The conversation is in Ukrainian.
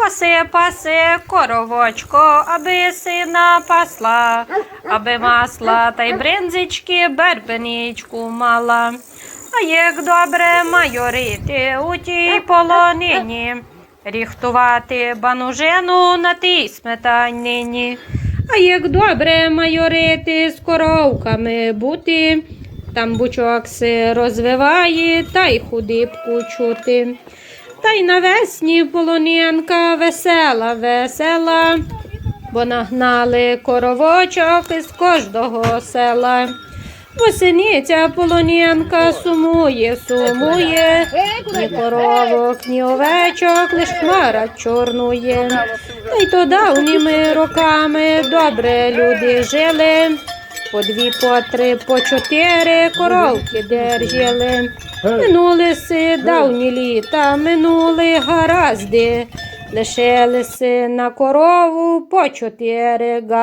Паси, паси, коровочко, аби сина пасла, аби масла та й бринзички бербеничку мала. А як добре майорити у тій полонині, ріхтувати банужину на тій сметанині. А як добре майорити з коровками бути, там бучок се розвиває, та й худибку чути. Та й навесні полонянка весела, весела, бо нагнали коровочок із кожного села. Восениця полонянка сумує, сумує, ні коровок, ні овечок, лиш хмара чорнує. Та й то давніми роками добре люди жили, по дві, по три, по чотири коровки держали. Минули си давні літа, минули гаразди, лишилися на корову по чотири газ.